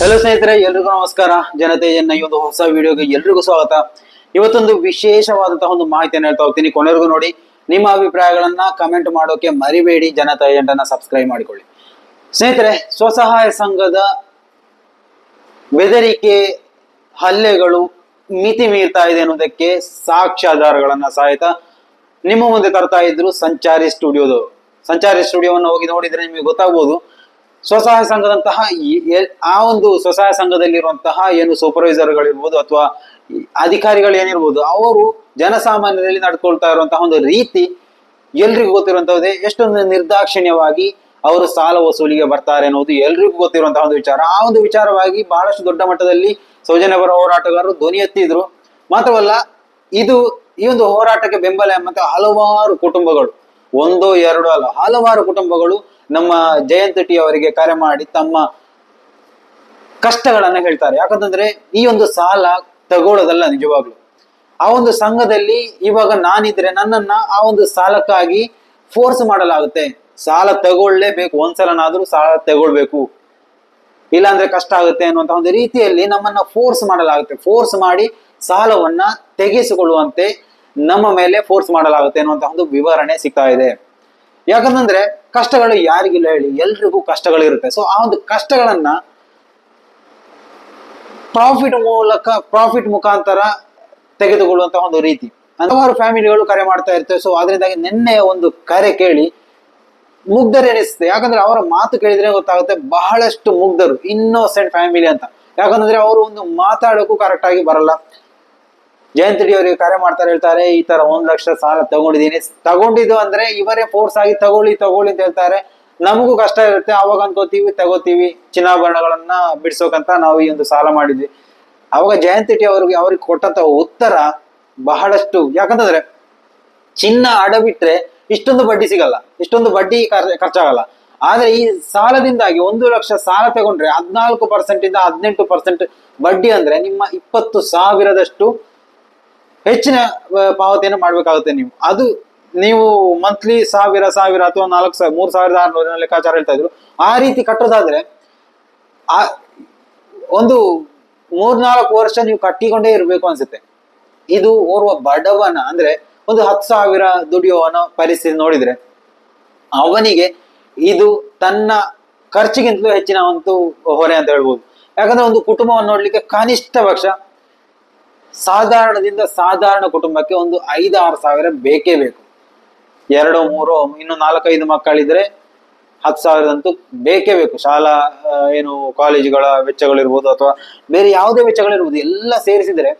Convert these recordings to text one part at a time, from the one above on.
Hello ಸ್ನೇಹಿತರೆ, ಎಲ್ರಿಗೂ ನಮಸ್ಕಾರ. ಜನತೆಯನ್ನ ಈ ಒಂದು ಹೊಸ ವಿಡಿಯೋಗೆ ಎಲ್ರಿಗೂ ಸ್ವಾಗತ. ಇವತ್ತೊಂದು ವಿಶೇಷವಾದಂತಹ ಒಂದು ಮಾಹಿತಿಯನ್ನು ಹೇಳ್ತಾ ಹೋಗ್ತೀನಿ. ಕೊನೆಗೂ ನೋಡಿ, ನಿಮ್ಮ ಅಭಿಪ್ರಾಯಗಳನ್ನ ಕಮೆಂಟ್ ಮಾಡೋಕೆ ಮರಿಬೇಡಿ. ಜನತಾ ಏಜೆಂಟನ್ನ ಸಬ್ಸ್ಕ್ರೈಬ್ ಮಾಡಿಕೊಳ್ಳಿ. ಸ್ನೇಹಿತರೆ, ಸ್ವಸಹಾಯ ಸಂಘದ ಬೆದರಿಕೆ, ಹಲ್ಲೆಗಳು ಮಿತಿ ಮೀರ್ತಾ ಇದೆ ಅನ್ನೋದಕ್ಕೆ ಸಾಕ್ಷ್ಯಾಧಾರಗಳನ್ನ ಸಹಿತ ನಿಮ್ಮ ಮುಂದೆ ತರ್ತಾ ಇದ್ರು ಸಂಚಾರಿ ಸ್ಟುಡಿಯೋದವರು. ಸಂಚಾರಿ ಸ್ಟುಡಿಯೋವನ್ನು ಹೋಗಿ ನೋಡಿದ್ರೆ ನಿಮಗೆ ಗೊತ್ತಾಗ್ಬೋದು. ಸ್ವಸಹಾಯ ಸಂಘದಂತಹ ಆ ಒಂದು ಸ್ವಸಹಾಯ ಸಂಘದಲ್ಲಿರುವಂತಹ ಏನು ಸೂಪರ್ವೈಸರ್ಗಳಿರ್ಬೋದು ಅಥವಾ ಅಧಿಕಾರಿಗಳು ಏನಿರ್ಬೋದು, ಅವರು ಜನಸಾಮಾನ್ಯರಲ್ಲಿ ನಡ್ಕೊಳ್ತಾ ಇರುವಂತಹ ಒಂದು ರೀತಿ ಎಲ್ರಿಗೂ ಗೊತ್ತಿರುವಂತಹದ್ದೇ ಎಷ್ಟೊಂದು ನಿರ್ದಾಕ್ಷಿಣ್ಯವಾಗಿ ಅವರು ಸಾಲ ವಸೂಲಿಗೆ ಬರ್ತಾರೆ ಅನ್ನೋದು ಎಲ್ರಿಗೂ ಗೊತ್ತಿರುವಂತಹ ಒಂದು ವಿಚಾರ. ಆ ಒಂದು ವಿಚಾರವಾಗಿ ಬಹಳಷ್ಟು ದೊಡ್ಡ ಮಟ್ಟದಲ್ಲಿ ಸೌಜನ್ಯಪರ ಹೋರಾಟಗಾರರು ಧ್ವನಿ ಎತ್ತಿದ್ರು. ಮಾತ್ರವಲ್ಲ, ಇದು ಈ ಒಂದು ಹೋರಾಟಕ್ಕೆ ಬೆಂಬಲ ಎಂಬಂತ ಹಲವಾರು ಕುಟುಂಬಗಳು, ಒಂದೋ ಎರಡೋ ಅಲ್ಲ, ಹಲವಾರು ಕುಟುಂಬಗಳು ನಮ್ಮ ಜಯಂತ ಟಿ ಅವರಿಗೆ ಕರೆ ಮಾಡಿ ತಮ್ಮ ಕಷ್ಟಗಳನ್ನ ಹೇಳ್ತಾರೆ. ಯಾಕಂತಂದ್ರೆ ಈ ಒಂದು ಸಾಲ ತಗೊಳ್ಳೋದಲ್ಲ ನಿಜವಾಗ್ಲು. ಆ ಒಂದು ಸಂಘದಲ್ಲಿ ಇವಾಗ ನಾನಿದ್ರೆ ನನ್ನನ್ನ ಆ ಒಂದು ಸಾಲಕ್ಕಾಗಿ ಫೋರ್ಸ್ ಮಾಡಲಾಗುತ್ತೆ. ಸಾಲ ತಗೊಳ್ಳೇಬೇಕು, ಒಂದ್ಸಲನಾದ್ರೂ ಸಾಲ ತಗೊಳ್ಬೇಕು. ಇಲ್ಲಾಂದ್ರೆ ಕಷ್ಟ ಆಗುತ್ತೆ ಅನ್ನುವಂತ ಒಂದು ರೀತಿಯಲ್ಲಿ ನಮ್ಮನ್ನ ಫೋರ್ಸ್ ಮಾಡಲಾಗುತ್ತೆ. ಫೋರ್ಸ್ ಮಾಡಿ ಸಾಲವನ್ನ ತೆಗೆಸಿಕೊಳ್ಳುವಂತೆ ನಮ್ಮ ಮೇಲೆ ಫೋರ್ಸ್ ಮಾಡಲಾಗುತ್ತೆ ಅನ್ನುವಂತಹ ಒಂದು ವಿವರಣೆ ಸಿಗ್ತಾ ಇದೆ. ಯಾಕಂತಂದ್ರೆ ಕಷ್ಟಗಳು ಯಾರಿಗಿಲ್ಲ ಹೇಳಿ, ಎಲ್ರಿಗೂ ಕಷ್ಟಗಳಿರುತ್ತೆ. ಸೊ ಆ ಒಂದು ಕಷ್ಟಗಳನ್ನ ಪ್ರಾಫಿಟ್ ಮೂಲಕ ಪ್ರಾಫಿಟ್ ಮುಖಾಂತರ ತೆಗೆದುಕೊಳ್ಳುವಂತಹ ಒಂದು ರೀತಿ. ಹಲವಾರು ಫ್ಯಾಮಿಲಿಗಳು ಕರೆ ಮಾಡ್ತಾ ಇರ್ತವೆ ಸೊ ಅದರಿಂದಾಗಿ ನಿನ್ನೆ ಒಂದು ಕರೆ ಕೇಳಿ ಮುಗ್ಧರೆನಿಸುತ್ತೆ ಯಾಕಂದ್ರೆ ಅವರ ಮಾತು ಕೇಳಿದ್ರೆ ಗೊತ್ತಾಗುತ್ತೆ ಬಹಳಷ್ಟು ಮುಗ್ಧರು ಇನ್ನೋಸೆಂಟ್ ಫ್ಯಾಮಿಲಿ ಅಂತ. ಯಾಕಂದ್ರೆ ಅವರು ಒಂದು ಮಾತಾಡೋಕ್ಕೂ ಕರೆಕ್ಟ್ ಆಗಿ ಬರಲ್ಲ. ಜಯಂತ್ ಅವರಿಗೆ ಕರೆ ಮಾಡ್ತಾರೆ ಹೇಳ್ತಾರೆ, ಈ ತರ ಒಂದ್ ಲಕ್ಷ ಸಾಲ ತಗೊಂಡಿದ್ದೀನಿ. ತಗೊಂಡಿದ್ದು ಅಂದ್ರೆ ಇವರೇ ಫೋರ್ಸ್ ಆಗಿ ತಗೊಳ್ಳಿ ತಗೊಳ್ಳಿ ಅಂತ ಹೇಳ್ತಾರೆ. ನಮಗೂ ಕಷ್ಟ ಇರುತ್ತೆ, ಅವಾಗ ಅನ್ಕೋತೀವಿ, ತಗೋತೀವಿ. ಚಿನ್ನಾಭರಣಗಳನ್ನ ಬಿಡಿಸೋಕಂತ ನಾವು ಈ ಒಂದು ಸಾಲ ಮಾಡಿದ್ವಿ. ಅವಾಗ ಜಯಂತ್ ಅವ್ರಿಗೆ ಅವ್ರಿಗೆ ಕೊಟ್ಟಂತ ಉತ್ತರ ಬಹಳಷ್ಟು, ಯಾಕಂತಂದ್ರೆ ಚಿನ್ನ ಅಡಬಿಟ್ರೆ ಇಷ್ಟೊಂದು ಬಡ್ಡಿ ಸಿಗಲ್ಲ, ಇಷ್ಟೊಂದು ಬಡ್ಡಿ ಖರ್- ಖರ್ಚಾಗಲ್ಲ. ಆದ್ರೆ ಈ ಸಾಲದಿಂದಾಗಿ ಒಂದು ಲಕ್ಷ ಸಾಲ ತಗೊಂಡ್ರೆ ಹದಿನಾಲ್ಕು ಪರ್ಸೆಂಟ್ ಇಂದ ಹದಿನೆಂಟು ಪರ್ಸೆಂಟ್ ಬಡ್ಡಿ ಅಂದ್ರೆ ನಿಮ್ಮ ಇಪ್ಪತ್ತು ಸಾವಿರದಷ್ಟು ಹೆಚ್ಚಿನ ಪಾವತಿಯನ್ನು ಮಾಡಬೇಕಾಗುತ್ತೆ ನೀವು. ಅದು ನೀವು ಮಂತ್ಲಿ ಸಾವಿರ ಸಾವಿರ ಅಥವಾ ನಾಲ್ಕು ಸಾವಿರ, ಮೂರು ಸಾವಿರದ ಆರ್ನೂರಿನ ಲೆಕ್ಕಾಚಾರ ಹೇಳ್ತಾ ಇದ್ರು. ಆ ರೀತಿ ಕಟ್ಟೋದಾದ್ರೆ, ಆ, ಒಂದು ಮೂರ್ನಾಲ್ಕು ವರ್ಷ ನೀವು ಕಟ್ಟಿಕೊಂಡೇ ಇರಬೇಕು ಅನ್ಸುತ್ತೆ. ಇದು ಓರ್ವ ಬಡವನ, ಅಂದ್ರೆ ಒಂದು ಹತ್ತು ಸಾವಿರ ದುಡಿಯುವವನ ಪರಿಸ್ಥಿತಿ ನೋಡಿದ್ರೆ, ಅವನಿಗೆ ಇದು ತನ್ನ ಖರ್ಚಿಗಿಂತಲೂ ಹೆಚ್ಚಿನ ಒಂದು ಹೊರೆ ಅಂತ ಹೇಳ್ಬೋದು. ಯಾಕಂದ್ರೆ ಒಂದು ಕುಟುಂಬವನ್ನು ನೋಡ್ಲಿಕ್ಕೆ ಕನಿಷ್ಠ ಪಕ್ಷ ಸಾಧಾರಣದಿಂದ ಸಾಧಾರಣ ಕುಟುಂಬಕ್ಕೆ ಒಂದು ಐದಾರು ಸಾವಿರ ಬೇಕೇ ಬೇಕು. ಎರಡು, ಮೂರು, ಇನ್ನು ನಾಲ್ಕೈದು ಮಕ್ಕಳಿದ್ರೆ ಹತ್ತು ಸಾವಿರದಂತೂ ಬೇಕೇ ಬೇಕು. ಶಾಲಾ ಏನು ಕಾಲೇಜುಗಳ ವೆಚ್ಚಗಳಿರ್ಬೋದು ಅಥವಾ ಬೇರೆ ಯಾವುದೇ ವೆಚ್ಚಗಳಿರ್ಬೋದು, ಎಲ್ಲ ಸೇರಿಸಿದರೆ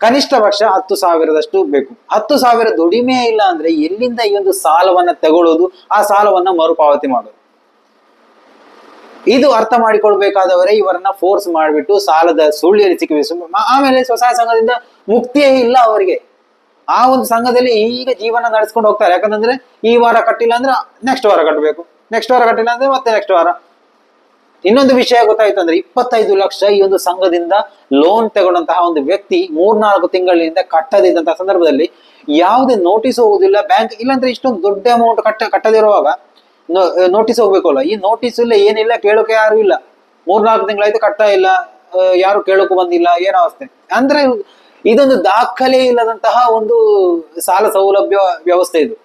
ಕನಿಷ್ಠ ಪಕ್ಷ ಹತ್ತು ಸಾವಿರದಷ್ಟು ಬೇಕು. ಹತ್ತು ಸಾವಿರ ದುಡಿಮೆ ಇಲ್ಲ ಅಂದ್ರೆ ಎಲ್ಲಿಂದ ಈ ಒಂದು ಸಾಲವನ್ನ ತಗೊಳ್ಳೋದು ಆ ಸಾಲವನ್ನ ಮರುಪಾವತಿ ಮಾಡೋದು? ಇದು ಅರ್ಥ ಮಾಡಿಕೊಳ್ಬೇಕಾದವರೇ ಇವರನ್ನ ಫೋರ್ಸ್ ಮಾಡಿಬಿಟ್ಟು ಸಾಲದ ಸುಳ್ಳಿಯಲ್ಲಿ ಸಿಕ್ಕಿ ಆಮೇಲೆ ಸ್ವಸಹಾಯ ಸಂಘದಿಂದ ಮುಕ್ತಿಯೇ ಇಲ್ಲ ಅವರಿಗೆ. ಆ ಒಂದು ಸಂಘದಲ್ಲಿ ಈಗ ಜೀವನ ನಡೆಸ್ಕೊಂಡು ಹೋಗ್ತಾರೆ. ಯಾಕಂತಂದ್ರೆ ಈ ವಾರ ಕಟ್ಟಿಲ್ಲ ಅಂದ್ರೆ ನೆಕ್ಸ್ಟ್ ವಾರ ಕಟ್ಟಬೇಕು. ನೆಕ್ಸ್ಟ್ ವಾರ ಕಟ್ಟಿಲ್ಲ ಅಂದ್ರೆ ಮತ್ತೆ ನೆಕ್ಸ್ಟ್ ವಾರ. ಇನ್ನೊಂದು ವಿಷಯ ಗೊತ್ತಾಯ್ತು ಅಂದ್ರೆ ಇಪ್ಪತ್ತೈದು ಲಕ್ಷ ಈ ಒಂದು ಸಂಘದಿಂದ ಲೋನ್ ತಗೊಂಡಂತಹ ಒಂದು ವ್ಯಕ್ತಿ ಮೂರ್ನಾಲ್ಕು ತಿಂಗಳಿನಿಂದ ಕಟ್ಟದಿದ್ದಂತಹ ಸಂದರ್ಭದಲ್ಲಿ ಯಾವುದೇ ನೋಟಿಸ್ ಹೋಗುದಿಲ್ಲ. ಬ್ಯಾಂಕ್ ಇಲ್ಲಾಂದ್ರೆ ಇಷ್ಟೊಂದು ದೊಡ್ಡ ಅಮೌಂಟ್ ಕಟ್ಟ ಕಟ್ಟದಿರುವಾಗ ನೋಟಿಸ್ ಹೋಗ್ಬೇಕಲ್ಲ. ಈ ನೋಟಿಸ್ ಇಲ್ಲ ಏನಿಲ್ಲ, ಕೇಳೋಕೆ ಯಾರು ಇಲ್ಲ. ಮೂರ್ನಾಲ್ಕು ತಿಂಗಳಾಯ್ತು ಕಟ್ತಾ ಇಲ್ಲ ಯಾರು ಕೇಳೋಕು ಬಂದಿಲ್ಲ, ಏನೋ ಅವಸ್ಥೆ. ಅಂದ್ರೆ ಇದೊಂದು ದಾಖಲೆ ಇಲ್ಲದಂತಹ ಒಂದು ಸಾಲ ಸೌಲಭ್ಯ ವ್ಯವಸ್ಥೆ ಇದು.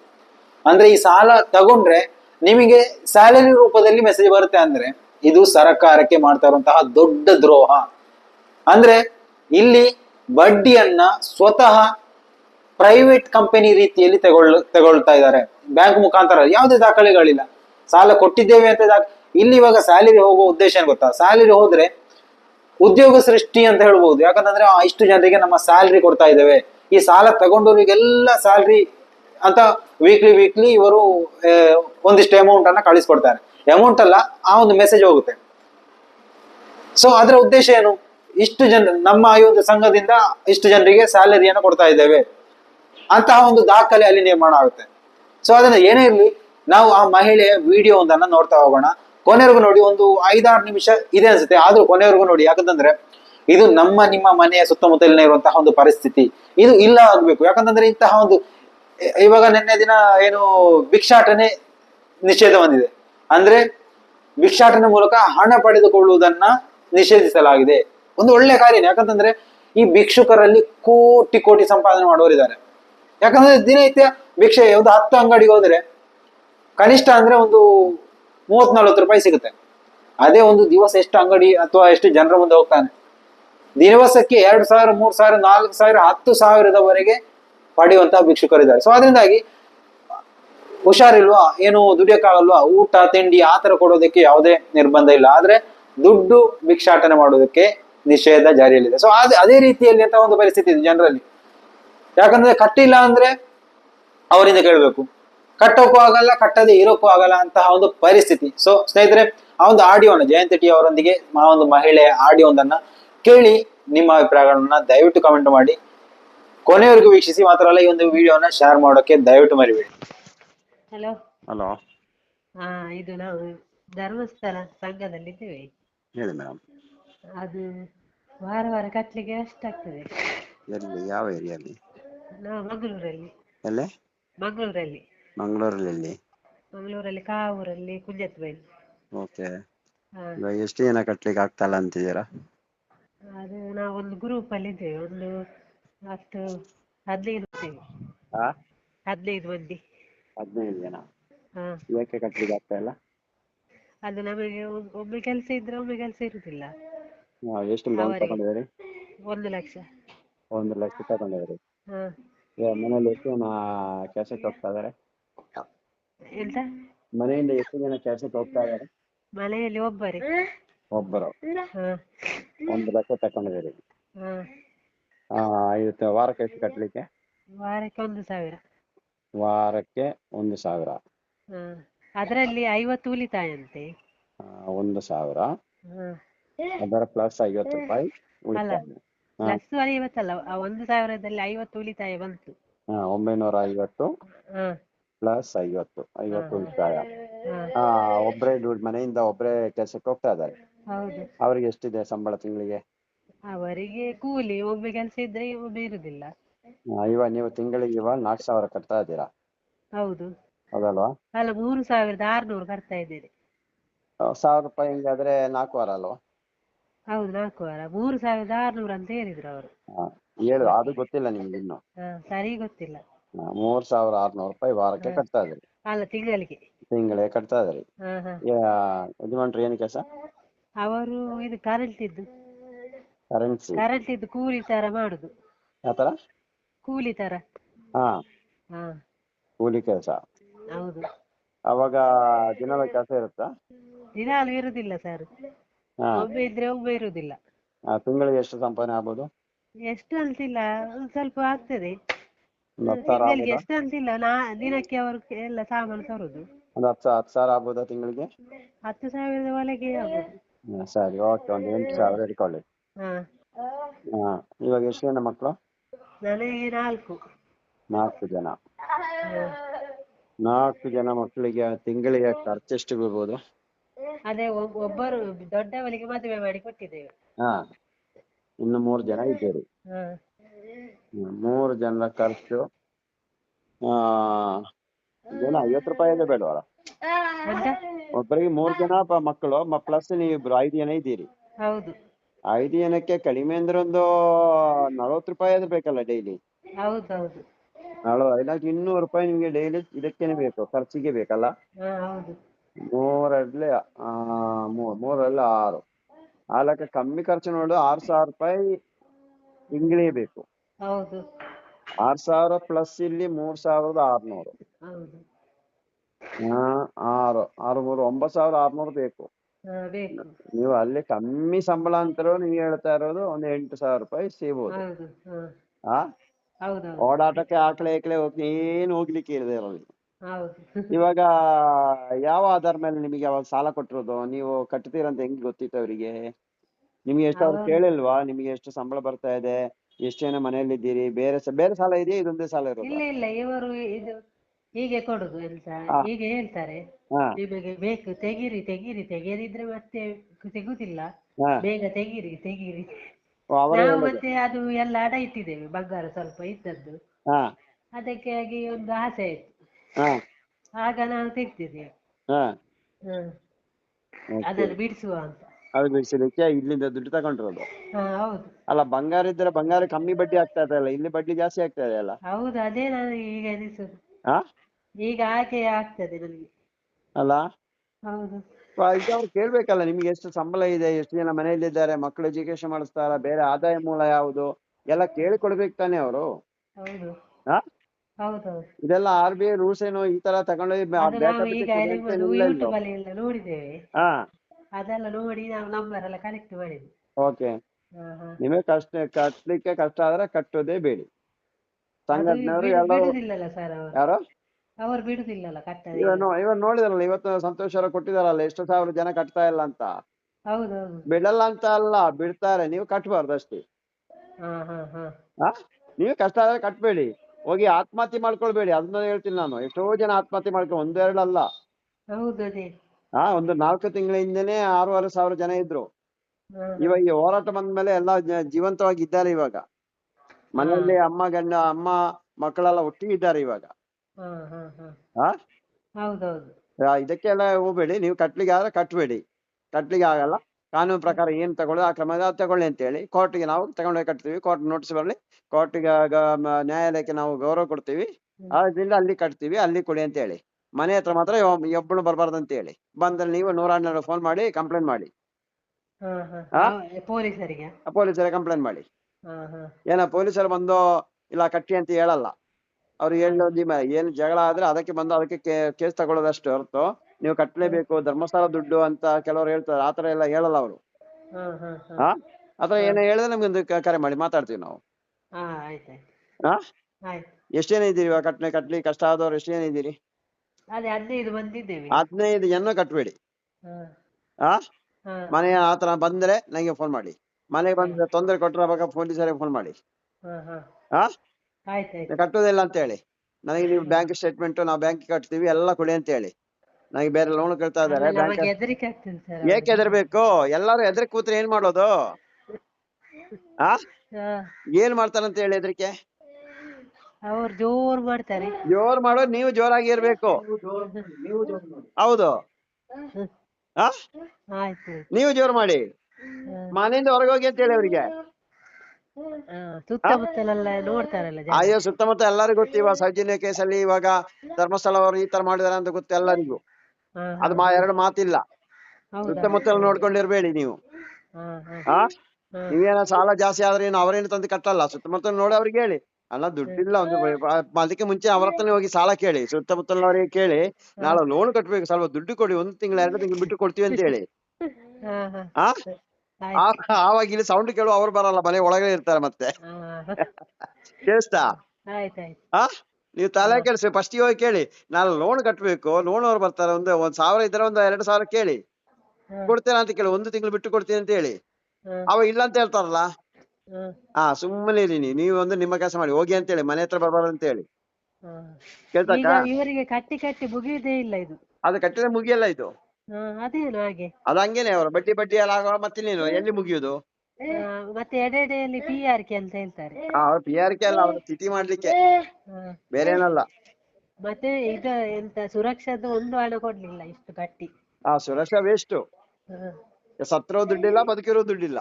ಅಂದ್ರೆ ಈ ಸಾಲ ತಗೊಂಡ್ರೆ ನಿಮಗೆ ಸ್ಯಾಲರಿ ರೂಪದಲ್ಲಿ ಮೆಸೇಜ್ ಬರುತ್ತೆ ಅಂದ್ರೆ, ಇದು ಸರ್ಕಾರಕ್ಕೆ ಮಾಡ್ತಾ ಇರುವಂತಹ ದೊಡ್ಡ ದ್ರೋಹ. ಅಂದ್ರೆ ಇಲ್ಲಿ ಬಡ್ಡಿಯನ್ನ ಸ್ವತಃ ಪ್ರೈವೇಟ್ ಕಂಪನಿ ರೀತಿಯಲ್ಲಿ ತಗೊಳ್, ತಗೊಳ್ತಾ ಇದ್ದಾರೆ. ಬ್ಯಾಂಕ್ ಮುಖಾಂತರ, ಯಾವುದೇ ದಾಖಲೆಗಳಿಲ್ಲ. ಸಾಲ ಕೊಟ್ಟಿದ್ದೇವೆ ಅಂತ ಇಲ್ಲಿ ಇವಾಗ ಸ್ಯಾಲರಿ ಹೋಗೋ ಉದ್ದೇಶ ಏನ್ ಗೊತ್ತಾ? ಸ್ಯಾಲರಿ ಹೋದ್ರೆ ಉದ್ಯೋಗ ಸೃಷ್ಟಿ ಅಂತ ಹೇಳ್ಬೋದು. ಯಾಕಂತಂದ್ರೆ ಇಷ್ಟು ಜನರಿಗೆ ನಮ್ಮ ಸ್ಯಾಲ್ರಿ ಕೊಡ್ತಾ ಇದ್ದೇವೆ. ಈ ಸಾಲ ತಗೊಂಡವರಿಗೆಲ್ಲ ಸ್ಯಾಲ್ರಿ ಅಂತ ವೀಕ್ಲಿ ವೀಕ್ಲಿ ಇವರು ಒಂದಿಷ್ಟು ಅಮೌಂಟ್ ಅನ್ನ ಕಳಿಸ್ಕೊಡ್ತಾರೆ. ಅಮೌಂಟ್ ಅಲ್ಲ, ಆ ಒಂದು ಮೆಸೇಜ್ ಹೋಗುತ್ತೆ. ಸೊ ಅದರ ಉದ್ದೇಶ ಏನು? ಇಷ್ಟು ಜನ, ನಮ್ಮ ಈ ಒಂದು ಸಂಘದಿಂದ ಇಷ್ಟು ಜನರಿಗೆ ಸ್ಯಾಲರಿಯನ್ನು ಕೊಡ್ತಾ ಇದ್ದೇವೆ. ಅಂತಹ ಒಂದು ದಾಖಲೆ ಅಲ್ಲಿ ನಿರ್ಮಾಣ ಆಗುತ್ತೆ. ಸೊ ಅದನ್ನ ಏನೇ ಇರಲಿ ನಾವು ಆ ಮಹಿಳೆ ವಿಡಿಯೋ ಒಂದನ್ನ ನೋಡ್ತಾ ಹೋಗೋಣ. ಕೊನೆವರೆಗೂ ನೋಡಿ, ಒಂದು ಐದಾರು ನಿಮಿಷ ಇದೆ ಅನ್ಸುತ್ತೆ. ಆದ್ರೂ ಕೊನೆವರೆಗೂ ನೋಡಿ, ಯಾಕಂತಂದ್ರೆ ಇದು ನಮ್ಮ ನಿಮ್ಮ ಮನೆಯ ಸುತ್ತಮುತ್ತಲಿನ ಇರುವಂತಹ ಒಂದು ಪರಿಸ್ಥಿತಿ. ಇದು ಇಲ್ಲ ಆಗ್ಬೇಕು. ಯಾಕಂತಂದ್ರೆ ಇಂತಹ ಒಂದು, ಇವಾಗ ನಿನ್ನೆ ದಿನ ಏನು ಭಿಕ್ಷಾಟನೆ ನಿಷೇಧ ಬಂದಿದೆ. ಅಂದ್ರೆ ಭಿಕ್ಷಾಟನೆ ಮೂಲಕ ಹಣ ಪಡೆದುಕೊಳ್ಳುವುದನ್ನ ನಿಷೇಧಿಸಲಾಗಿದೆ. ಒಂದು ಒಳ್ಳೆ ಕಾರ್ಯ ಯಾಕಂತಂದ್ರೆ ಈ ಭಿಕ್ಷುಕರಲ್ಲಿ ಕೋಟಿ ಕೋಟಿ ಸಂಪಾದನೆ ಮಾಡುವರಿದ್ದಾರೆ ಯಾಕಂದ್ರೆ ದಿನನಿತ್ಯ ಭಿಕ್ಷೆ ಒಂದು ಹತ್ತು ಅಂಗಡಿಗೆ ಹೋದ್ರೆ ಕನಿಷ್ಠ ಅಂದ್ರೆ ಒಂದು ಮೂವತ್ ನಲ್ವತ್ತು ರೂಪಾಯಿ ಸಿಗುತ್ತೆ. ಅದೇ ಒಂದು ದಿವಸ ಎಷ್ಟು ಅಂಗಡಿ ಅಥವಾ ಎಷ್ಟು ಜನರ ಮುಂದೆ ಹೋಗ್ತಾನೆ. ದಿವಸಕ್ಕೆ ಎರಡು ಸಾವಿರ, ಮೂರು ಸಾವಿರ, ನಾಲ್ಕು ಸಾವಿರ, ಹತ್ತು ಸಾವಿರದವರೆಗೆ ಪಡೆಯುವಂತಹ ಭಿಕ್ಷುಕರಿದ್ದಾರೆ ಸೊ ಅದರಿಂದಾಗಿ ಹುಷಾರಿಲ್ವಾ? ಏನು ದುಡಿಯಕ್ಕಾಗಲ್ವಾ ಊಟ, ತಿಂಡಿ ಆ ಥರ ಕೊಡೋದಕ್ಕೆ ಯಾವುದೇ ನಿರ್ಬಂಧ ಇಲ್ಲ. ಆದ್ರೆ ದುಡ್ಡು ಭಿಕ್ಷಾಟನೆ ಮಾಡೋದಕ್ಕೆ ನಿಷೇಧ ಜಾರಿಯಲ್ಲಿದೆ. ಸೊ ಅದೇ ಅದೇ ರೀತಿಯಲ್ಲಿ ಅಂತ ಒಂದು ಪರಿಸ್ಥಿತಿ ಇದೆ ಜನರಲ್ಲಿ. ಯಾಕಂದ್ರೆ ಕಟ್ಟಿಲ್ಲ ಅಂದ್ರೆ ಅವರಿಂದ ಕೇಳಬೇಕು. ಕಟ್ಟೋಕ್ಕೂ ಆಗಲ್ಲ ಕಟ್ಟದೆ ಇರೋಕ್ಕೂ ಆಗಲ್ಲ ಅಂತಹ ಒಂದು ಪರಿಸ್ಥಿತಿ. ಸೊ ಸ್ನೇಹಿತರೆ ಆ ಒಂದು ಆಡಿಯೋನ ಜಯಂತಿ ಟಿ ಅವರೊಂದಿಗೆ ಆ ಒಂದು ಮಹಿಳೆಯ ಆಡಿಯೋ ಒಂದನ್ನ ಕೇಳಿ ನಿಮ್ಮ ಅಭಿಪ್ರಾಯಗಳನ್ನ ದಯವಿಟ್ಟು ಕಮೆಂಟ್ ಮಾಡಿ. ಕೊನೆಯವರೆಗೂ ವೀಕ್ಷಿಸಿ ಮಾತ್ರ ಅಲ್ಲ ಈ ಒಂದು ವಿಡಿಯೋನ ಶೇರ್ ಮಾಡೋಕೆ ದಯವಿಟ್ಟು ಮರಿಬೇಡಿ. ಹಲೋ ಹಲೋ ಹಾ ಇದು ನಾವು ಧರ್ಮಸ್ಥಳ ಸಂಘದಲ್ಲಿದ್ದೇವೆ. ಹೇಳಿ ಮೇಡಮ್ ಅದು ವಾರ ವಾರ ಕಟ್ಲಿಕ್ಕೆ ಎಷ್ಟಾಗ್ತದೆ ಎಲ್ಲಿ ಯಾವ ಏರಿಯಲ್ಲಿ? ನಾವು ಮಂಗಳೂರಲ್ಲಿ. ಎಲ್ಲೇ? ಮಂಗಳೂರಲ್ಲಿ. ಮಂಗಳೂರಲ್ಲಿ ಮಂಗಳೂರಲ್ಲಿ ಕಾವೂರಲ್ಲಿ ಕುಂಜತ್ಬೈಲ್. ಓಕೆ. ಹಾ. ಇವಾಗ ಎಷ್ಟು ಜನ ಕಟ್ಲಿಕ್ಕೆ ಆಗ್ತಲ್ಲ ಅಂತಿದ್ದೀರಾ? ಅದು ನಾವು ಒಂದು ಗ್ರೂಪ್ ಅಲ್ಲಿ ಇದ್ದೇವೆ ಒಂದು ಹತ್ತು ಹದಿನೈದು ಇದ್ದೇವೆ ಹಾ ಹದಿನೈದು ಮಂದಿ. ಹದಿನೈದು ಜನ? ಹಾ. ಯಾಕೆ ಕಟ್ಲಿಕ್ಕೆ ಆಗ್ತಾ ಇಲ್ಲ? ಅದು ನಮಗೆ ಒ- ಒಮ್ಮೆ ಕೆಲಸ ಇದ್ರೆ ಒಮ್ಮೆ ಕೆಲಸ ಇರುದಿಲ್ಲ. ಹಾ, ಎಷ್ಟು ಲೋನ್ ಅವರಿಗೆ. ತಗೊಂಡಿದ್ದೀರಿ? ಒಂದು ಲಕ್ಷ. ಒಂದು ಲಕ್ಷ ತಗೊಂಡಿದ್ದೀರಿ. ಹಾ. ಮನೇಲಿ ಎಷ್ಟು ಜನ ಕೆಲಸಕ್ಕೆ ಹೋಗ್ತಾ ಇದಾರೆ ಎಂತ? ಮನೆಯಿಂದ ಎಷ್ಟು ಜನ ಕೆಲಸಕ್ಕೆ ಹೋಗ್ತಾ ಇದ್ದಾರೆ? ಮನೆಯಲ್ಲಿ ಒಬ್ಬರೇ. ಒಬ್ಬರು. ಹಾ. ಒಂದು ಲಕ್ಷ ತಕೊಂಡಿದ್ದೀರಿ ಹಾ. ಆ ವಾರಕ್ಕೆ ಎಷ್ಟು ಕಟ್ಟಲಿಕ್ಕೆ? ವಾರಕ್ಕೆ ಒಂದು ಸಾವಿರ. ವಾರಕ್ಕೆ ಒಂದು ಸಾವಿರ. ಹಾ. ಅದರಲ್ಲಿ ಐವತ್ತು ಉಳಿತಾಯ ಅಂತೆ ಆ, ಒಂದು ಸಾವಿರ. ಹಾ. ಅದರ ಪ್ಲಸ್ ಐವತ್ತು ರೂಪಾಯಿ ಉಳಿತಾಯ. ಹಾ. ಪ್ಲಸ್ ಐವತ್ತಲ್ಲ ಆ ಒಂದು ಸಾವಿರದಲ್ಲಿ ಐವತ್ತು ಉಳಿತಾಯ ಬಂತು. ಹಾ ಒಂಬೈನೂರ ಐವತ್ತು. ಹಾ. ಪ್ಲಸ್ ಐವತ್ತು ಐವತ್ತು ಉಳಿತಾಯ. ಆ ಒಬ್ರೇ ಮನೆಯಿಂದ ಒಬ್ರೇ ಕೆಲ್ಸಕ್ಕೆ ಹೋಗ್ತಾ ಇದ್ದಾರೆ. ಹೌದು. ಅವ್ರಿಗೆ ಎಷ್ಟಿದೆ ಸಂಬಳ ತಿಂಗಳಿಗೆ? ಅವರಿಗೆ ಕೂಲಿ ಒಬ್ಬ ಕೆಲಸ ಇದ್ರೆ ಒಬ್ಬ ಇರುದಿಲ್ಲ. ಇವಾಗ ನೀವು ತಿಂಗಳಿಗೆ ಇವಾಗ ನಾಲ್ಕು ಸಾವಿರ ಕಟ್ತಾ ಇದ್ದೀರಾ? ಹೌದು. ಹೌದಲ್ವಾ? ಅಲ್ಲ ಮೂರು ಸಾವಿರದ ಆರ್ನೂರು ಕಟ್ತಾ ಇದ್ದೇನೆ ಆ, ಸಾವಿರ ರೂಪಾಯಿ ಹಿಂಗಾದ್ರೆ ನಾಲ್ಕು ವಾರ ಅಲ್ವಾ? ಹೌದು ನಾಲ್ಕು ವಾರ. ಮೂರು ಸಾವಿರದ ಆರ್ನೂರು ಅಂತ ಹೇಳಿದ್ರು ಅವರು. ಹಾ, ಹೇಳು ಅದು ಗೊತ್ತಿಲ್ಲ ನಿಮ್ಗೆ ಇನ್ನು. ಹಾ ಸರಿ ಗೊತ್ತಿಲ್ಲ. ಮೂರ್ ಸಾವಿರ ಆರ್ನೂರು ರೂಪಾಯಿ ವಾರಕ್ಕೆ ಕಟ್ತಾ ಇದ್ರಿ ಅಲ್ಲ ತಿಂಗಳಿಗೆ. ತಿಂಗಳೇ ಕಟ್ತಾ ಇದ್ರಿ ಹಾ ಹಾ. ಯಜಮಾನ್ರು ಏನು ಕೆಲಸ? ಅವರು ಇದು ಕರೆಂಟ್ ಇದ್ದು ಕರೆನ್ಸಿ. ಕರೆಂಟ್ ಇದ್ದು ಕೂಲಿ ತರ ಮಾಡುದು. ಆ ಥರ ಕೂಲಿ ತರ. ಹಾ. ಹಾ. ಕೂಲಿ ಕೆಲಸ. ಹೌದು. ಅವಾಗ ದಿನದ ಕೆಲಸ ಇರುತ್ತಾ? ದಿನಾಲು ಇರುದಿಲ್ಲ ಸರ್. ಹಾ. ಒಮ್ಮೆ ಇದ್ರೆ ಒಬ್ಬ ಇರುದಿಲ್ಲ. ಆ, ತಿಂಗಳಿಗೆ ಎಷ್ಟು ಸಂಪಾದನೆ ಆಗ್ಬೋದು? ಎಷ್ಟು ಅಂತಿಲ್ಲ ಒಂದ್ ಸ್ವಲ್ಪ ಆಗ್ತದೆ. ತಿಂಗಳಿಗೆ ಆಗ್ಬೋದಾ? ಎಷ್ಟು ಅಂತಿಲ್ಲ ನಾ ದಿನಕ್ಕೆ ಅವರು ಎಲ್ಲ ಸಾಮಾನು ತರುದು. ಒಂದು ಹತ್ತು ಹತ್ತು ಸಾವಿರ ಆಗ್ಬೋದಾ ತಿಂಗಳಿಗೆ? ಹತ್ತು ಸಾವಿರದ ಒಳಗೆ ಹ್ಮ್, ಸರಿ ಓಕೆ ಒಂದು ಎಂಟು ಸಾವಿರ ಇಟ್ಕೊಳ್ಳಿ ಹಾ. ಹಾ ಇವಾಗ ಎಷ್ಟು ಜನ ಮಕ್ಕಳು? ನನಗೆ ನಾಲ್ಕು. ನಾಲ್ಕು ಜನ. ನಾಲ್ಕು ಜನ ಮಕ್ಕಳಿಗೆ ತಿಂಗಳಿಗೆ ಖರ್ಚು ಎಷ್ಟು ಬೀಳ್ಬೋದು? ಅದೇ ಒಬ್- ಒಬ್ಬರು ದೊಡ್ಡವಳಿಗೆ ಮದುವೆ ಮಾಡಿ ಕೊಟ್ಟಿದ್ದೇವೆ. ಹಾ ಇನ್ನು ಮೂರು ಜನ ಇದ್ದೀರಿ. ಹಾ. ಹ್ಮ್, ಮೂರು ಜನರ ಖರ್ಚು. ಆ ಏನು ಐವತ್ತು ರೂಪಾಯಿ ಬೇಡವಲ್ಲ? ಎಂತ? ಒಬ್ಬರಿಗೆ ಮೂರು ಜನ ಮಕ್ಳು ಮಕ್ಕಳು ಪ್ಲಸ್ ನೀವು ಇಬ್ರು ಐದು ಜನ ಇದ್ದೀರಿ. ಹೌದು. ಐದು ಜನಕ್ಕೆ ಕಡಿಮೆ ಅಂದ್ರೆ ಒಂದು ನಲವತ್ತು ರೂಪಾಯಿ ಆದ್ರೂ ಬೇಕಲ್ಲ ಡೈಲಿ ಹೌದು ಹೌದು ನಲ್ವ ಐನಾಲ್ಕು ಇನ್ನೂರು ರೂಪಾಯಿ ನಿಮ್ಗೆ ಡೈಲಿ ಇದಕ್ಕೇನೆ ಬೇಕು ಖರ್ಚಿಗೆ ಬೇಕಲ್ಲ? ಮೂರಲ್ಲಿ ಮೂರಲ್ಲಿ ಆರು. ಆ ಲೆಕ್ಕ ಕಮ್ಮಿ ಖರ್ಚು ನೋಡು ಆರು ಸಾವಿರ ರೂಪಾಯಿ ತಿಂಗಳಿಗೆ ಬೇಕು. ಹೌದು. ಆರು ಸಾವಿರ ಪ್ಲಸ್ ಇಲ್ಲಿ ಮೂರ್ ಸಾವಿರದ ಆರ್ನೂರು. ಹೌದು. ಹಾ ಆರು ಆರು ಮೂರು ಒಂಬತ್ತು ಸಾವಿರ ಆರ್ನೂರು ಬೇಕು. ನೀವು ಅಲ್ಲಿ ಕಮ್ಮಿ ಸಂಬಳ ಅಂತಾರೋ ನೀವು ಹೇಳ್ತಾ ಇರೋದು ಒಂದು ಎಂಟು ಸಾವಿರ ರೂಪಾಯಿ ಸಿಗ್ಬೋದು. ಹೌದು ಹಾ. ಆ? ಓಡಾಟಕ್ಕೆ ಆಕಳೆ ಈಕಳೆ ಹೋಗಿ ಏನು ಹೋಗ್ಲಿಕ್ಕೆ ಇರದೆ. ಹೌದು. ಇವಾಗ ಯಾವ ಆಧಾರ ಮೇಲೆ ನಿಮಗೆ ಅವಾಗ ಸಾಲ ಕೊಟ್ಟಿರೋದು? ನೀವು ಕಟ್ತೀರಂತ ಹೆಂಗ್ ಗೊತ್ತಿತ್ತು ಅವರಿಗೆ? ನಿಮ್ಗೆ ಎಷ್ಟು ಅವ್ರು ಕೇಳಿಲ್ವಾ? ನಿಮ್ಗೆ ಎಷ್ಟು ಸಂಬಳ ಬರ್ತಾ ಇದೆ? ಎಷ್ಟು ಜನ ಮನೆಯಲ್ಲಿ ಇದ್ದೀರಿ? ಬೇರೆ ಸ- ಬೇರೆ ಸಾಲ ಇದೆಯಾ? ಇದೊಂದೇ ಸಾಲ ಇಲ್ಲ ಇರೋದು? ಇಲ್ಲ ಇವರು ಇದು ಹೀಗೆ ಕೊಡುದು ಎಂತ? ಹೀಗೆ ಹೇಳ್ತಾರೆ. ಹಾ. ನಿಮಗೆ ಬೇಕು ತೆಗೀರಿ ತೆಗೀರಿ ತೆಗೆದಿದ್ರೆ ಮತ್ತೆ ಸಿಗುದಿಲ್ಲ ಹಾ. ಬೇಗ ತೆಗೀರಿ ತೆಗೀರಿ. ಓ, ಅವರು ನಾವು ಹೇಳೋದು. ಮತ್ತೆ ಅದು ಎಲ್ಲ ಅಡ ಇಟ್ಟಿದ್ದೇವೆ ಬಂಗಾರ ಸ್ವಲ್ಪ ಇದ್ದದ್ದು. ಹಾ. ಅದಕ್ಕೆ ಆಗಿ ಒಂದು ಆಸೆ ಆಯ್ತು. ಹಾ. ಆಗ ನಾವು ತೆಗ್ದಿದ್ದೇವೆ. ಹಾ. ಹ್ಮ್ ಅದನ್ನು ಬಿಡಿಸುವ ಅಂತ. ಅದು ಬಿಡಿಸಲಿಕ್ಕೆ ಇಲ್ಲಿಂದ ದುಡ್ಡು ತಗೊಂಡಿರೋದು. ಹಾ ಹೌದು. ಅಲ್ಲ ಬಂಗಾರ ಇದ್ರೆ ಬಂಗಾರ ಕಮ್ಮಿ ಬಡ್ಡಿ ಆಗ್ತಾ ಇದೆ ಅಲ್ಲ ಇಲ್ಲಿ ಬಡ್ಡಿ ಜಾಸ್ತಿ ಆಗ್ತಾ ಇದೆ ಅಲ್ಲ? ಹೌದು ಅದೇ ನಾನು ಈಗ ಅನಿಸುದು ಈಗ ಆಕೆ ಆಗ್ತದೆ ನನಗೆ. ಅಲ್ಲ? ಹೌದು. ಈಗ ಅವ್ರು ಕೇಳ್ಬೇಕಲ್ಲ ನಿಮ್ಗೆ ಎಷ್ಟು ಸಂಬಳ ಇದೆ ಎಷ್ಟು ಜನ ಮನೆಯಲ್ಲಿದ್ದಾರೆ ಮಕ್ಕಳು ಎಜುಕೇಶನ್ ಮಾಡಿಸ್ತಾರ ಬೇರೆ ಆದಾಯ ಮೂಲ ಯಾವುದು? ಎಲ್ಲ ಕೇಳಿಕೊಡ್ಬೇಕು ತಾನೆ ಅವರು? ಹೌದು. ಹೌದೌದು. ಇದೆಲ್ಲ ಆರ್ ಬಿ ಐ ರೂಲ್ಸ್ ಏನು ಈ ತರ ತಗೊಂಡೋಗಿ ಬ್ಯಾ- ಅದು ನಾವು ಬೇಕಾಬಿಟ್ಟಿ ಈಗ ಕೊಡ್ಲಿಕ್ಕೆ ಇಲ್ಲ ಇಲ್ವೋ? ಯೂಟ್ಯೂಬ್ ಅಲ್ಲಿ ಎಲ್ಲ ನೋಡಿದ್ದೇವೆ. ಹಾ ಅದೆಲ್ಲ ನೋಡಿ ನಾವು ನಂಬರ್ ಎಲ್ಲ ಕಲೆಕ್ಟ್ ಮಾಡಿದ್ವಿ ಓಕೆ ನಿಮಗೆ ಕಷ್ಟ ಕಟ್ಲಿಕ್ಕೆ ಕಷ್ಟ ಆದ್ರೆ ಕಟ್ಟೋದೇ ಬೇಡಿ. ಸಂಘಟನೆಯವರು ಬಿಡು- ಎಲ್ಲರೂ ಬಿಡುದಿಲ್ಲಲ್ಲ ಸರ್ ಅವರು. ಯಾರು? ಅವರು ಬಿಡುದಿಲ್ಲಲ್ಲ ಕಟ್ಟದೆ. ಇವನು ಇವನ್ ನೋಡಿದಾರಲ್ಲ ಇವತ್ತು ಸಂತೋಷ್ ಅವರು ಕೊಟ್ಟಿದಾರಲ್ಲ ಎಷ್ಟು ಸಾವಿರ ಜನ ಕಟ್ತಾ ಇಲ್ಲ ಅಂತ. ಹೌದೌದು. ಬಿಡಲ್ಲ ಅಂತ ಅಲ್ಲ ಬಿಡ್ತಾರೆ ನೀವು ಕಟ್ಬಾರ್ದು ಅಷ್ಟೇ. ಹಾ ಹಾ. ಹಾ ಹಾ ನೀವು ಕಷ್ಟ ಆದ್ರೆ ಕಟ್ಬೇಡಿ. ಹೋಗಿ ಆತ್ಮಹತ್ಯೆ ಮಾಡ್ಕೊಳ್ಬೇಡಿ ಅದನ್ನ ಹೇಳ್ತೀನಿ ನಾನು. ಎಷ್ಟೋ ಜನ ಆತ್ಮಹತ್ಯೆ ಮಾಡ್ಕೊ ಒಂದೆರಡಲ್ಲ. ಹೌದು ಅದೇ. ಹಾ ಒಂದು ನಾಲ್ಕು ತಿಂಗಳ ಹಿಂದೆನೆ ಆರೂವರೆ ಸಾವಿರ ಜನ ಇದ್ರು. ಇವಾಗ ಈ ಹೋರಾಟ ಬಂದ್ಮೇಲೆ ಎಲ್ಲ ಜೀವಂತವಾಗಿ ಇದ್ದಾರೆ ಇವಾಗ. ಮನೆಯಲ್ಲಿ ಅಮ್ಮ ಗಂಡ ಅಮ್ಮ ಮಕ್ಕಳೆಲ್ಲ ಒಟ್ಟಿಗೆ ಇದ್ದಾರೆ ಇವಾಗ ಇದಕ್ಕೆಲ್ಲ ಹೋಗ್ಬೇಡಿ ನೀವು ಕಟ್ಲಿಗೆ ಆದ್ರೆ ಕಟ್ಬೇಡಿ. ಕಟ್ಲಿಗೆ ಆಗಲ್ಲ. ಕಾನೂನು ಪ್ರಕಾರ ಏನ್ ತಗೊಳ್ಳಿ ಆ ಕ್ರಮ ತಗೊಳ್ಳಿ ಅಂತ ಹೇಳಿ ಕೋರ್ಟ್ಗೆ ನಾವು ತಗೊಂಡೋಗಿ ಕಟ್ತೀವಿ. ಕೋರ್ಟ್ ನೋಟಿಸ್ ಬರಲಿ. ಕೋರ್ಟ್ಗೆ ನ್ಯಾಯಾಲಯಕ್ಕೆ ನಾವು ಗೌರವ ಕೊಡ್ತೀವಿ. ಅದರಿಂದ ಅಲ್ಲಿ ಕಟ್ತೀವಿ ಅಲ್ಲಿ ಕೊಡಿ ಅಂತ ಹೇಳಿ ಮನೆ ಹತ್ರ ಮಾತ್ರ ಒಬ್ಬಳು ಬರಬಾರ್ದು ಅಂತ ಹೇಳಿ ಬಂದ್ರೆ ನೀವು ನೂರ ಹನ್ನೆರಡು ಫೋನ್ ಮಾಡಿ ಕಂಪ್ಲೇಂಟ್ ಮಾಡಿ. ಪೊಲೀಸರಿಗೆ. ಪೊಲೀಸರ ಕಂಪ್ಲೇಂಟ್ ಮಾಡಿ. ಏನ ಪೊಲೀಸರು ಬಂದು ಇಲ್ಲ ಕಟ್ಟಿ ಅಂತ ಹೇಳಲ್ಲ. ಅವ್ರು ಹೇಳೋ ಏನು ಜಗಳ ಆದ್ರೆ ಅದಕ್ಕೆ ಬಂದು ಅದಕ್ಕೆ ಕೇಸ್ ತಗೊಳ್ಳೋದಷ್ಟು ಹೊರತು. ನೀವು ಕಟ್ಟಲೇಬೇಕು ಧರ್ಮಸ್ಥಳ ದುಡ್ಡು ಅಂತ ಕೆಲವರು ಹೇಳ್ತಾರೆ ಆತರ ಎಲ್ಲ ಹೇಳಲ್ಲ ಅವರು. ಹಾ ಆತರ ಏನೋ ಹೇಳಿದ್ರೆ ನಮ್ಗೆ ಒಂದು ಕರೆ ಮಾಡಿ ಮಾತಾಡ್ತೀವಿ ನಾವು. ಹಾ ಆಯ್ತಾಯ್ತು. ಹಾ? ಆಯ್ತು. ಎಷ್ಟ್ ಜನ ಇದ್ದೀರಿ ಇವಾಗ ಕಟ್ನೆ ಕಟ್ಲಿ ಕಷ್ಟ ಆದವ್ರು ಎಷ್ಟೇನ ಇದ್ದೀರಿ? ಹದಿನೈದು ಜನ ಕಟ್ಬೇಡಿ. ಹಾ? ಮನೆ ಆತರ ಬಂದ್ರೆ ನಂಗೆ ಫೋನ್ ಮಾಡಿ. ಮನೆಗೆ ಬಂದ್ರೆ ತೊಂದರೆ ಕೊಟ್ಟರೆ ಅವಾಗ ಪೊಲೀಸರಿಗೆ ಫೋನ್ ಮಾಡಿ. ಹಾ ಕಟ್ಟೋದಿಲ್ಲ ಅಂತ ಹೇಳಿ. ನನಗೆ ನೀವು ಬ್ಯಾಂಕ್ ಸ್ಟೇಟ್ಮೆಂಟ್ ನಾವು ಬ್ಯಾಂಕ್ ಕಟ್ತೀವಿ ಎಲ್ಲ ಕೊಡಿ ಅಂತ ಹೇಳಿ. ನನಗೆ ಬೇರೆ ಲೋನ್ ಕೇಳ್ತಾ ಇದ್ದಾರೆ ಏಕೆ ಹೆದರ್ಬೇಕು? ಎಲ್ಲಾರು ಎದ್ರ ಕೂತ್ರೆ ಏನ್ ಮಾಡೋದು? ಆ? ಹಾ. ಏನ್ ಮಾಡ್ತಾರಂತ ಹೇಳಿ ಹೆದರಿಕೆ? ಅವ್ರು ಜೋರ್ ಮಾಡ್ತಾರೆ. ಜೋರ್ ಮಾಡೋ ನೀವು ಜೋರಾಗಿ ಇರ್ಬೇಕು. ಹೌದು. ಆ? ನೀವು ಜೋರ್ ಮಾಡಿ. ಮನೆಯಿಂದ ಹೊರಗೆ ಹೋಗಿ ಅಂತ ಹೇಳಿ ಅವರಿಗೆ. ಅಯ್ಯೋ ಸುತ್ತಮುತ್ತ ಎಲ್ಲರಿಗೂ ಗೊತ್ತು ಇವಾಗ ಸೌಜನ್ಯ ಕೇಸಲ್ಲಿ ಇವಾಗ ಧರ್ಮಸ್ಥಳ ಅವರು ಈ ತರ ಮಾಡಿದಾರೆ ಅಂತ ಗೊತ್ತು ಎಲ್ಲರಿಗೂ. ಅದು ಮಾ ಎರಡು ಮಾತಿಲ್ಲ. ಸುತ್ತಮುತ್ತ ನೋಡ್ಕೊಂಡಿರ್ಬೇಡಿ ನೀವು. ನೀವೇನ ಸಾಲ ಜಾಸ್ತಿ ಆದ್ರೆ ಏನು ಅವರೇನು ತಂದು ಕಟ್ಟಲ್ಲ? ಸುತ್ತಮುತ್ತ ನೋಡಿ ಅವ್ರಿಗೆ ಹೇಳಿ. ಅಲ್ಲ ದುಡ್ಡಿಲ್ಲ ಒಂದು ಅದಕ್ಕೆ ಮುಂಚೆ ಅವ್ರ ಹತ್ರನೇ ಹೋಗಿ ಸಾಲ ಕೇಳಿ ಸುತ್ತಮುತ್ತಲಿನವರಿಗೆ ಕೇಳಿ ನಾಳೆ ಲೋನ್ ಕಟ್ಬೇಕು ಸ್ವಲ್ಪ ದುಡ್ಡು ಕೊಡಿ ಒಂದು ತಿಂಗಳು ಎರಡು ತಿಂಗಳು ಬಿಟ್ಟು ಕೊಡ್ತೀವಿ ಅಂತ ಹೇಳಿ. ಆವಾಗ ಇಲ್ಲಿ ಸೌಂಡ್ ಕೇಳು ಅವ್ರು ಬರಲ್ಲ ಮನೆ ಒಳಗಡೆ ಇರ್ತಾರೆ ಮತ್ತೆ. ಕೇಳಿಸ್ತಾ? ನೀವು ತಲೆ ಕೇಳಿಸಿ ಫಸ್ಟ್ ಹೋಗಿ ಕೇಳಿ ನಾನು ಲೋನ್ ಕಟ್ಬೇಕು ಲೋನ್ ಅವ್ರು ಬರ್ತಾರೆ ಒಂದು ಒಂದ್ ಸಾವಿರ ಇದ್ರೆ ಒಂದು ಎರಡು ಸಾವಿರ ಕೇಳಿ. ಕೊಡ್ತೇನೆ ಅಂತ ಕೇಳಿ ಒಂದು ತಿಂಗಳು ಬಿಟ್ಟು ಕೊಡ್ತೀನಿ ಅಂತ ಹೇಳಿ. ಅವ ಇಲ್ಲ ಅಂತ ಹೇಳ್ತಾರಲ್ಲ? ಹಾ. ಹಾ ಸುಮ್ಮನೆ ಇರಿ ನೀವು ನೀವು ಒಂದು ನಿಮ್ಮ ಕೆಲಸ ಮಾಡಿ. ಹೋಗಿ ಅಂತ ಹೇಳಿ ಮನೆ ಹತ್ರ ಬರಬಾರ್ದು ಅಂತ ಹೇಳಿ ಹಾ. ಕೇಳ್ತಕ್ಕ ಈಗ ಇವರಿಗೆ ಕಟ್ಟಿ ಕಟ್ಟಿ ಮುಗಿಯುದೇ ಇಲ್ಲ ಇದು. ಅದು ಕಟ್ಟಿದ್ರೆ ಮುಗಿಯಲ್ಲ ಇದು? ಅದೇ ಅದೇನು ಹಾಗೆ. ಅದು ಹಂಗೇನೆ ಅವರು. ಬಡ್ಡಿ ಬಡ್ಡಿ ಎಲ್ಲ ಆಗುವ ನೀನು ಎಲ್ಲಿ ಮುಗಿಯುದು? ಆ, ಮತ್ತೆ ಎಡೆಡೆಯಲ್ಲಿ ಪಿ ಆರ್ ಕೆ ಅಂತ ಹೇಳ್ತಾರೆ. ಆ, ಅವ್ರ ಪಿ ಆರ್ ಕೆ ಅಲ್ಲ ಅವ್ರ ಸಿಟಿ ಮಾಡ್ಲಿಕ್ಕೆ. ಹಾ. ಬೇರೆ ಏನಲ್ಲ. ಮತ್ತೆ ಇದು ಎಂತ ಸುರಕ್ಷಾದ ಒಂದು ಹಣ ಕೊಡ್ಲಿಲ್ಲ ಇಷ್ಟು ಕಟ್ಟಿ. ಆ ಸುರಕ್ಷಾ ವೇಸ್ಟ್ ಹಾ. ಸತ್ರೋ ದುಡ್ಡಿಲ್ಲ ಬದುಕಿರೋ ದುಡ್ಡಿಲ್ಲ.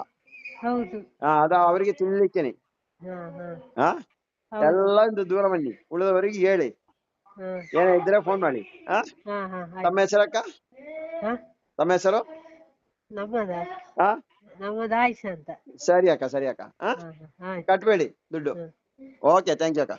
ಹೌದು. ಅದ ಅವರಿಗೆ ತಿನ್ಲಿಕ್ಕೇನೆ. ಹಾ ಎಲ್ಲ ಒಂದು ದೂರ ಬನ್ನಿ. ಉಳಿದವರಿಗೆ ಹೇಳಿ. ಏನೇ ಇದ್ರೆ ಫೋನ್ ಮಾಡಿ. ಹಾ. ತಮ್ಮ ಹೆಸರಕ್ಕ ಹಾ? ತಮ್ಮ ಹೆಸರು? ಹಾ ಸರಿ ಅಕ್ಕ ಸರಿ ಅಕ್ಕ. ಕಟ್ಬೇಡಿ ದುಡ್ಡು. ಓಕೆ ಥ್ಯಾಂಕ್ ಯು ಅಕ್ಕ.